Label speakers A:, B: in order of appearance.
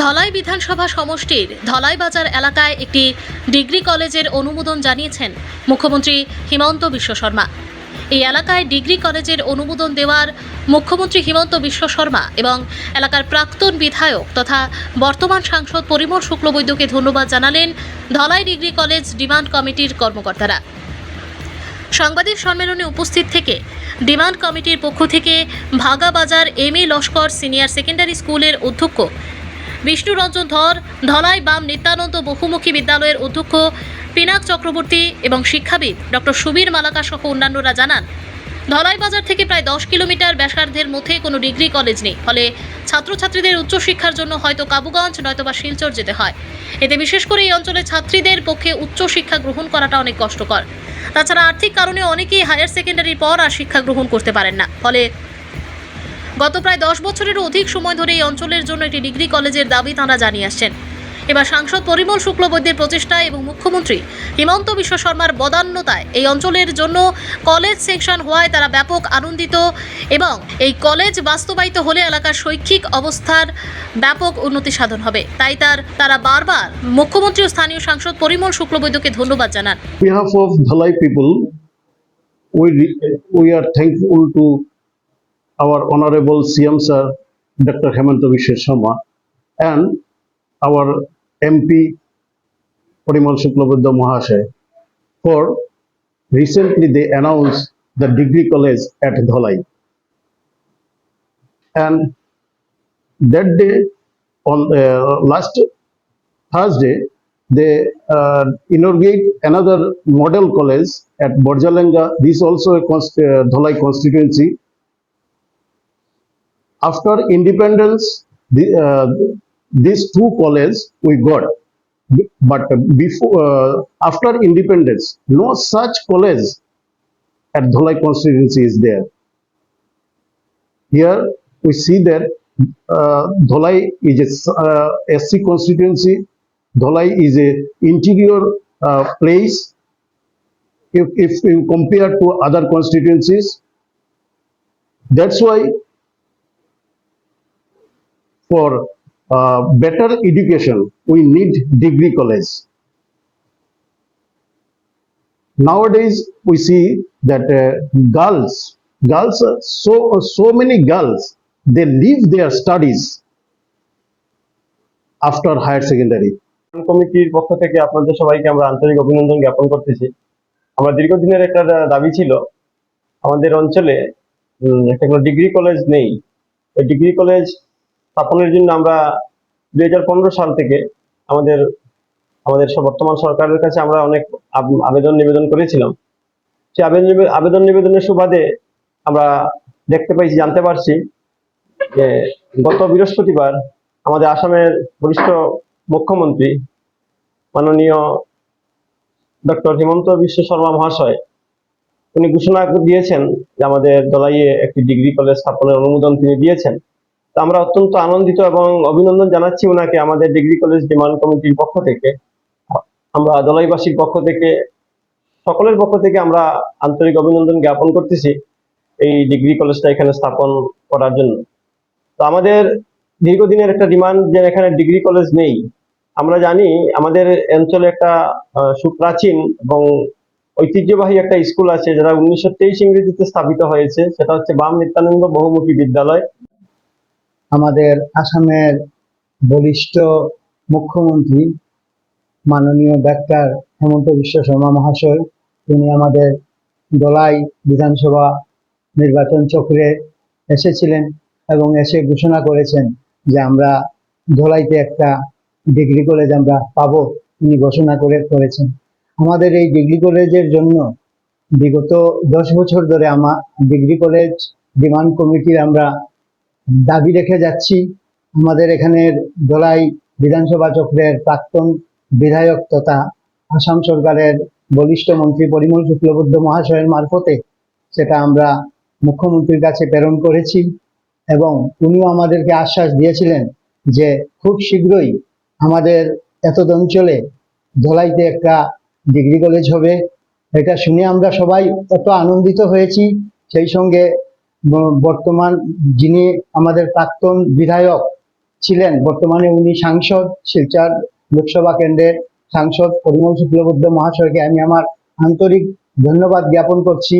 A: ধলাই বিধানসভা সমষ্টির ধলাই বাজার এলাকায় একটি ডিগ্রি কলেজের অনুমোদন জানিয়েছেন মুখ্যমন্ত্রী হিমন্ত বিশ্ব শর্মা। এই এলাকায় ডিগ্রি কলেজের অনুমোদন দেওয়ার মুখ্যমন্ত্রী হিমন্ত বিশ্ব শর্মা এবং এলাকার প্রাক্তন বিধায়ক তথা বর্তমান সাংসদ পরিমল শুক্লবৈদ্যকে ধন্যবাদ জানালেন ধলাই ডিগ্রি কলেজ ডিমান্ড কমিটির কর্মকর্তারা। সাংবাদিক সম্মেলনে উপস্থিত থেকে ডিমান্ড কমিটির পক্ষ থেকে Bhagabazar M A Laskar senior secondary স্কুলের অধ্যক্ষ বিষ্ণু রঞ্জন ধর, ধলাই বাম নিত্যানন্দ বহুমুখী বিদ্যালয়ের অধ্যক্ষ পিনাক চক্রবর্তী এবং শিক্ষাবিদ ডক্টর সুবীর মালাকা সহ অন্যান্যরা জানান, ধলাই বাজার থেকে প্রায় দশ কিলোমিটার ব্যাসার্ধের মধ্যে কোনো ডিগ্রি কলেজ নেই। ফলে ছাত্রছাত্রীদের উচ্চশিক্ষার জন্য হয়তো কাবুগঞ্জ, নয়তোবা শিলচর যেতে হয়। এতে বিশেষ করে এই অঞ্চলের ছাত্রীদের পক্ষে উচ্চশিক্ষা গ্রহণ করাটা অনেক কষ্টকর। তাছাড়া আর্থিক কারণে অনেকেই হায়ার সেকেন্ডারির পর আর শিক্ষা গ্রহণ করতে পারেন না। ফলে গত প্রায় দশ বছরেরও অধিক সময় ধরে এই অঞ্চলের জন্য একটি ডিগ্রি কলেজের দাবি তাঁরা জানিয়ে আসছেন। এবার সাংসদ পরিমল শুক্লবৈদ্যের প্রচেষ্টায় এবং মুখ্যমন্ত্রী হিমন্ত বিশ্ব শর্মার বদান্যতায় এই অঞ্চলের জন্য কলেজ সেকশন হওয়ায় তারা ব্যাপক আনন্দিত এবং এই কলেজ বাস্তবায়িত হলে এলাকার শৈক্ষিক অবস্থার ব্যাপক উন্নতি সাধন হবে। তাই তার, তারা বারবার মুখ্যমন্ত্রী ও স্থানীয় সাংসদ পরিমল শুক্লবৈদ্যকে ধন্যবাদ জানান।
B: Our honorable CM sir, Dr. Vishwa Sharma, and our MP Parimal Shuklabudda Mahashay for recently they announced the degree college at Dhalai. And that day, on uh, last Thursday, they uh, inaugurate another model college at Borjalenga. This also a const- uh, Dholai constituency. After independence, the, uh, these two colleges we got. But before, uh, after independence, no such college at Dholai constituency is there. Here we see that uh, Dholai is a uh, SC constituency. Dholai is a interior uh, place. If, if you compare to other constituencies, that's why for uh, better education we need degree college. Nowadays we see that uh, girls, girls, uh, so so many girls, they leave their studies after higher secondary.
C: কমিটির পক্ষ থেকে আপনাদের সবাইকে আমরা আন্তরিক অভিনন্দন জ্ঞাপন করতেছি আমরা দীর্ঘদিনের একটা দাবি ছিল আমাদের অঞ্চলে একটা কোনো ডিগ্রি কলেজ নেই ওই ডিগ্রি কলেজ স্থাপনের জন্য আমরা দুই হাজার পনেরো সাল থেকে আমাদের আমাদের বর্তমান সরকারের কাছে আমরা অনেক আব- আবেদন নিবেদন করেছিলাম। সেই আবেদন আবেদন নিবেদনের সুবাদে আমরা দেখতে পাইছি, জানতে পারছি যে গত বৃহস্পতিবার আমাদের আসামের বরিষ্ঠ মুখ্যমন্ত্রী মাননীয় ডক্টর হিমন্ত বিশ্ব শর্মা মহাশয় উনি ঘোষণা দিয়েছেন যে আমাদের দলাইয়ে একটি ডিগ্রি কলেজ স্থাপনের অনুমোদন তিনি দিয়েছেন। আমরা অত্যন্ত আনন্দিত এবং অভিনন্দন জানাচ্ছি ওনাকে আমাদের ডিগ্রি কলেজ ডিমান্ড কমিটির পক্ষ থেকে। আমরা দলাইবাসীর পক্ষ থেকে, সকলের পক্ষ থেকে আমরা আন্তরিক অভিনন্দন জ্ঞাপন করতেছি এই ডিগ্রি কলেজটা এখানে স্থাপন করার জন্য। তো আমাদের দীর্ঘদিনের একটা ডিমান্ড যে এখানে ডিগ্রি কলেজ নেই, আমরা জানি আমাদের অঞ্চলে একটা সুপ্রাচীন এবং ঐতিহ্যবাহী একটা স্কুল আছে, যেটা উনিশশো তেইশ ইংরেজিতে স্থাপিত হয়েছে। সেটা হচ্ছে বাম নিত্যানন্দ বহুমুখী বিদ্যালয়।
D: আমাদের আসামের বলিষ্ঠ মুখ্যমন্ত্রী মাননীয় ডাক্তার হেমন্ত বিশ্ব শর্মা মহাশয়, তিনি আমাদের দলাই বিধানসভা নির্বাচন চক্রে এসেছিলেন এবং এসে ঘোষণা করেছেন যে আমরা ধলাইতে একটা ডিগ্রি কলেজ আমরা পাবো। তিনি ঘোষণা করে করেছেন। আমাদের এই ডিগ্রি কলেজের জন্য বিগত দশ বছর ধরে আমার ডিগ্রি কলেজ ডিমান্ড কমিটির আমরা দাবি রেখে যাচ্ছি। আমাদের এখানের দলাই বিধানসভা চক্রের প্রাক্তন বিধায়ক তথা আসাম সরকারের বলিষ্ঠ মন্ত্রী পরিমল শুক্লবৈদ্য মহাশয়ের মারফতে সেটা আমরা মুখ্যমন্ত্রীর কাছে প্রেরণ করেছি এবং উনিও আমাদেরকে আশ্বাস দিয়েছিলেন যে খুব শীঘ্রই আমাদের এতদ অঞ্চলে ধলাইতে একটা ডিগ্রি কলেজ হবে। এটা শুনে আমরা সবাই এত আনন্দিত হয়েছি। সেই সঙ্গে বর্তমান যিনি আমাদের প্রাক্তন বিধায়ক ছিলেন, বর্তমানে উনি সাংসদ, শিলচার লোকসভা কেন্দ্রের সাংসদ পরিমল শুক্লবুদ্ধ মহাশয়কে আমি আমার আন্তরিক ধন্যবাদ জ্ঞাপন করছি।